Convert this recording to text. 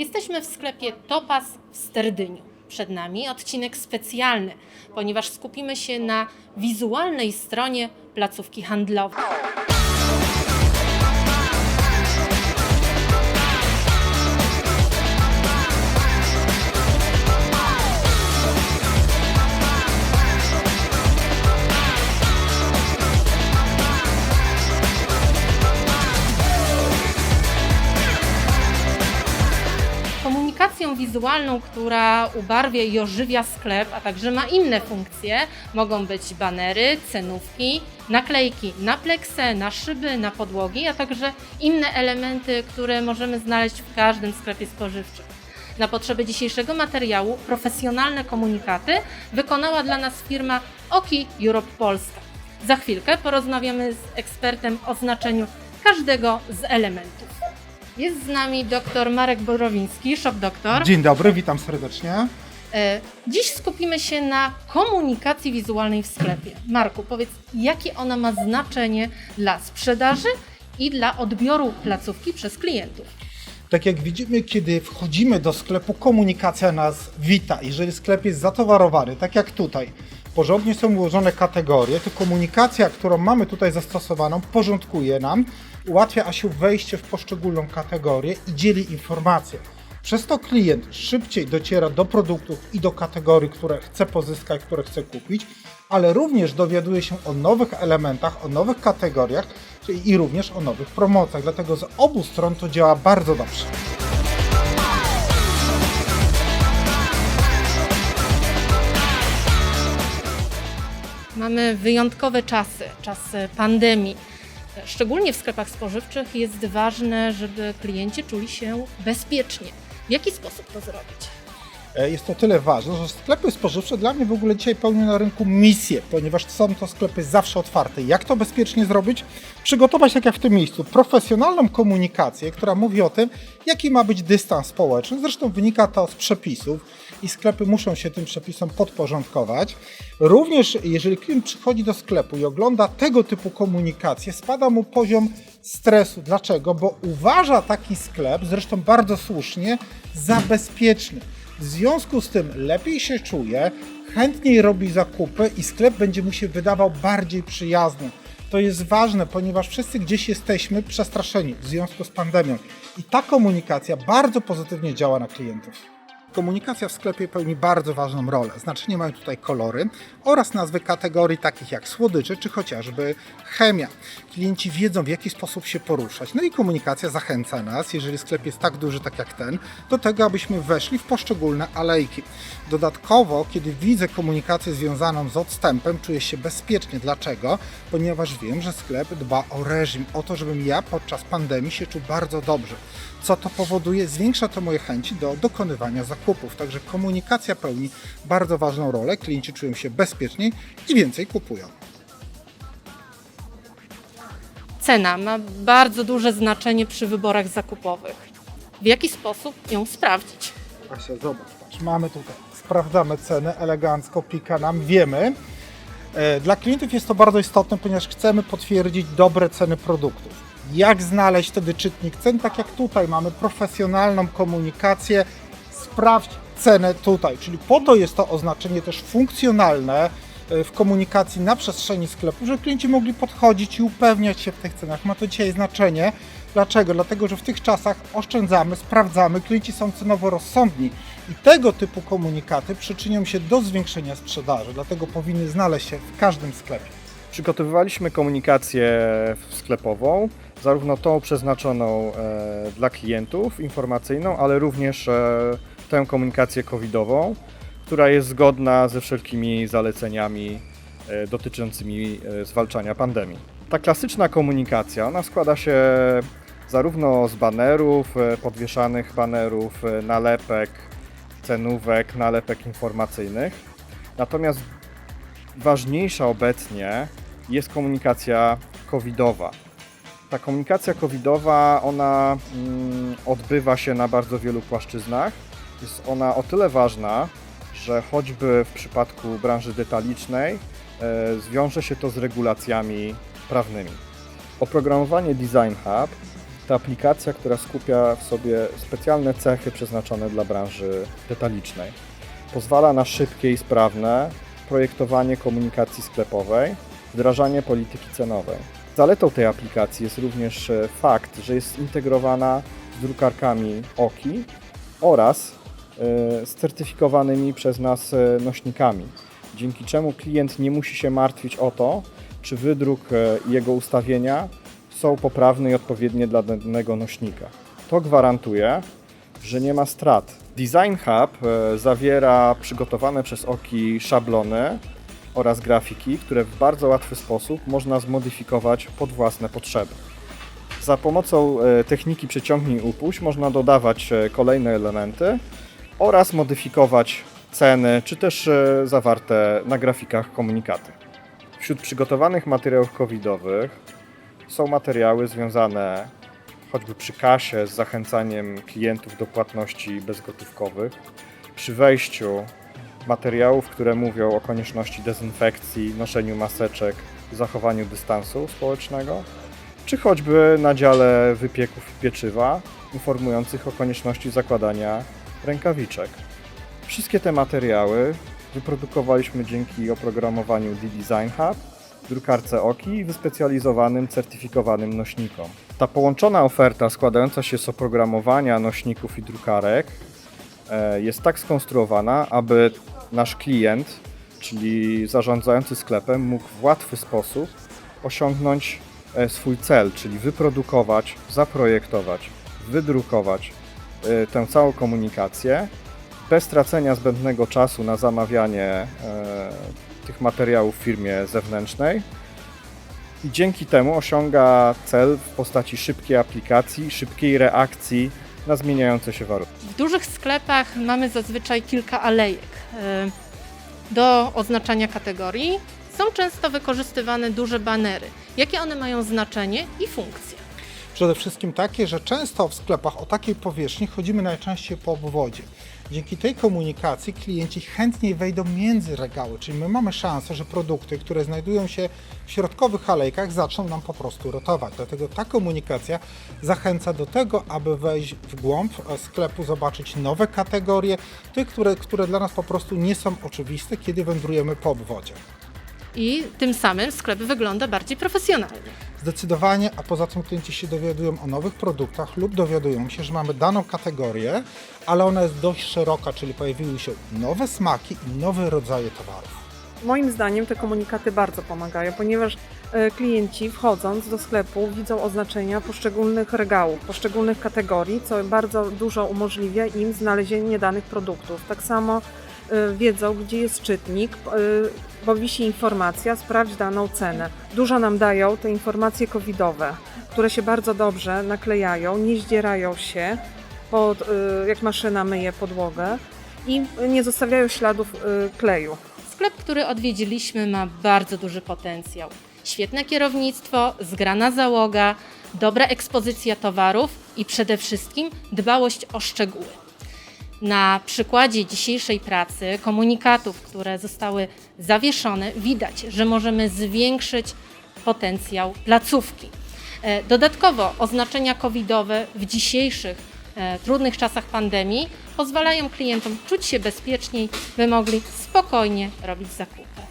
Jesteśmy w sklepie Topas w Sterdyniu. Przed nami odcinek specjalny, ponieważ skupimy się na wizualnej stronie placówki handlowej. Wizualną, która ubarwia i ożywia sklep, a także ma inne funkcje, mogą być banery, cenówki, naklejki na pleksę, na szyby, na podłogi, a także inne elementy, które możemy znaleźć w każdym sklepie spożywczym. Na potrzeby dzisiejszego materiału profesjonalne komunikaty wykonała dla nas firma Oki Europe Polska. Za chwilkę porozmawiamy z ekspertem o znaczeniu każdego z elementów. Jest z nami dr Marek Borowiński, szop doktor. Dzień dobry, witam serdecznie. E, Dziś skupimy się na komunikacji wizualnej w sklepie. Marku, powiedz, jakie ona ma znaczenie dla sprzedaży i dla odbioru placówki przez klientów? Tak jak widzimy, kiedy wchodzimy do sklepu, komunikacja nas wita. Jeżeli sklep jest zatowarowany, tak jak tutaj, porządnie są ułożone kategorie, to komunikacja, którą mamy tutaj zastosowaną, porządkuje nam, ułatwia Asiu wejście w poszczególną kategorię i dzieli informacje. Przez to klient szybciej dociera do produktów i do kategorii, które chce pozyskać, które chce kupić, ale również dowiaduje się o nowych elementach, o nowych kategoriach i również o nowych promocjach. Dlatego z obu stron to działa bardzo dobrze. Mamy wyjątkowe czasy, czasy pandemii. Szczególnie w sklepach spożywczych jest ważne, żeby klienci czuli się bezpiecznie. W jaki sposób to zrobić? E, Jest to tyle ważne, że sklepy spożywcze dla mnie w ogóle dzisiaj pełnią na rynku misję, ponieważ są to sklepy zawsze otwarte. Jak to bezpiecznie zrobić? Przygotować, tak jak w tym miejscu, profesjonalną komunikację, która mówi o tym, jaki ma być dystans społeczny. Zresztą wynika to z przepisów i sklepy muszą się tym przepisom podporządkować. Również jeżeli klient przychodzi do sklepu i ogląda tego typu komunikację, spada mu poziom stresu. Dlaczego? Bo uważa taki sklep, zresztą bardzo słusznie, za bezpieczny. W związku z tym lepiej się czuje, chętniej robi zakupy i sklep będzie mu się wydawał bardziej przyjazny. To jest ważne, ponieważ wszyscy gdzieś jesteśmy przestraszeni w związku z pandemią i ta komunikacja bardzo pozytywnie działa na klientów. Komunikacja w sklepie pełni bardzo ważną rolę. Znaczenie mają tutaj kolory oraz nazwy kategorii takich jak słodycze czy chociażby chemia. Klienci wiedzą w jaki sposób się poruszać. No i komunikacja zachęca nas, jeżeli sklep jest tak duży tak jak ten, do tego abyśmy weszli w poszczególne alejki. Dodatkowo, kiedy widzę komunikację związaną z odstępem, czuję się bezpiecznie. Dlaczego? Ponieważ wiem, że sklep dba o reżim, o to, żebym ja podczas pandemii się czuł bardzo dobrze. Co to powoduje? Zwiększa to moje chęci do dokonywania zakupów. Także komunikacja pełni bardzo ważną rolę. Klienci czują się bezpieczniej i więcej kupują. Cena ma bardzo duże znaczenie przy wyborach zakupowych. W jaki sposób ją sprawdzić? Asia, zobacz, patrz, mamy tutaj, sprawdzamy cenę, elegancko, pika nam, wiemy. E, Dla klientów jest to bardzo istotne, ponieważ chcemy potwierdzić dobre ceny produktów. Jak znaleźć wtedy czytnik cen? Tak jak tutaj mamy profesjonalną komunikację, sprawdź cenę tutaj, czyli po to jest to oznaczenie też funkcjonalne e, w komunikacji na przestrzeni sklepu, żeby klienci mogli podchodzić i upewniać się w tych cenach. Ma to dzisiaj znaczenie. Dlaczego? Dlatego, że w tych czasach oszczędzamy, sprawdzamy, klienci są cenowo rozsądni i tego typu komunikaty przyczynią się do zwiększenia sprzedaży, dlatego powinny znaleźć się w każdym sklepie. Przygotowywaliśmy komunikację sklepową, zarówno tą przeznaczoną e, dla klientów, informacyjną, ale również e, tę komunikację covidową, która jest zgodna ze wszelkimi zaleceniami e, dotyczącymi e, zwalczania pandemii. Ta klasyczna komunikacja, ona składa się zarówno z banerów, e, podwieszanych banerów, nalepek, cenówek, nalepek informacyjnych. Natomiast ważniejsza obecnie jest komunikacja covidowa. Ta komunikacja covidowa, ona mm, odbywa się na bardzo wielu płaszczyznach. Jest ona o tyle ważna, że choćby w przypadku branży detalicznej e, zwiąże się to z regulacjami prawnymi. Oprogramowanie Design Hub To aplikacja, która skupia w sobie specjalne cechy przeznaczone dla branży detalicznej. Pozwala na szybkie i sprawne projektowanie komunikacji sklepowej, wdrażanie polityki cenowej. Zaletą tej aplikacji jest również e, fakt, że jest zintegrowana z drukarkami OKI oraz z certyfikowanymi przez nas e, nośnikami, dzięki czemu klient nie musi się martwić o to, czy wydruk e, i jego ustawienia są poprawne i odpowiednie dla danego nośnika. To gwarantuje, że nie ma strat. Design Hub e, zawiera przygotowane przez OKI szablony oraz grafiki, które w bardzo łatwy sposób można zmodyfikować pod własne potrzeby. Za pomocą e, techniki przeciągnij i upuść można dodawać e, kolejne elementy oraz modyfikować ceny czy też e, zawarte na grafikach komunikaty. Wśród przygotowanych materiałów covidowych są materiały związane choćby przy kasie z zachęcaniem klientów do płatności bezgotówkowych, przy wejściu materiałów, które mówią o konieczności dezynfekcji, noszeniu maseczek, zachowaniu dystansu społecznego, czy choćby na dziale wypieków i pieczywa, informujących o konieczności zakładania rękawiczek. Wszystkie te materiały wyprodukowaliśmy dzięki oprogramowaniu D-Design Hub, drukarce OKI i wyspecjalizowanym, certyfikowanym nośnikom. Ta połączona oferta składająca się z oprogramowania nośników i drukarek e, jest tak skonstruowana, aby nasz klient, czyli zarządzający sklepem, mógł w łatwy sposób osiągnąć e, swój cel, czyli wyprodukować, zaprojektować, wydrukować tę całą komunikację bez tracenia zbędnego czasu na zamawianie e, tych materiałów w firmie zewnętrznej. I dzięki temu osiąga cel w postaci szybkiej aplikacji, szybkiej reakcji na zmieniające się warunki. W dużych sklepach mamy zazwyczaj kilka alejek e, do oznaczania kategorii. Są często wykorzystywane duże banery. Jakie one mają znaczenie i funkcje? Przede wszystkim takie, że często w sklepach o takiej powierzchni chodzimy najczęściej po obwodzie. Dzięki tej komunikacji klienci chętniej wejdą między regały, czyli my mamy szansę, że produkty, które znajdują się w środkowych alejkach zaczną nam po prostu rotować. Dlatego ta komunikacja zachęca do tego, aby wejść w głąb sklepu, zobaczyć nowe kategorie, tych, które, które dla nas po prostu nie są oczywiste, kiedy wędrujemy po obwodzie. I tym samym sklep wygląda bardziej profesjonalnie. Zdecydowanie, a poza tym klienci się dowiadują o nowych produktach lub dowiadują się, że mamy daną kategorię, ale ona jest dość szeroka, czyli pojawiły się nowe smaki i nowe rodzaje towarów. Moim zdaniem te komunikaty bardzo pomagają, ponieważ e, klienci wchodząc do sklepu widzą oznaczenia poszczególnych regałów, poszczególnych kategorii, co bardzo dużo umożliwia im znalezienie danych produktów. Tak samo wiedzą, gdzie jest czytnik, e, bo wisi informacja, sprawdź daną cenę. Dużo nam dają te informacje covidowe, które się bardzo dobrze naklejają, nie zdzierają się, pod, e, jak maszyna myje podłogę i nie zostawiają śladów kleju. Sklep, który odwiedziliśmy, ma bardzo duży potencjał. Świetne kierownictwo, zgrana załoga, dobra ekspozycja towarów i przede wszystkim dbałość o szczegóły. Na przykładzie dzisiejszej pracy, komunikatów, które zostały zawieszone, widać, że możemy zwiększyć potencjał placówki. E, Dodatkowo oznaczenia covidowe w dzisiejszych e, trudnych czasach pandemii pozwalają klientom czuć się bezpieczniej, by mogli spokojnie robić zakupy.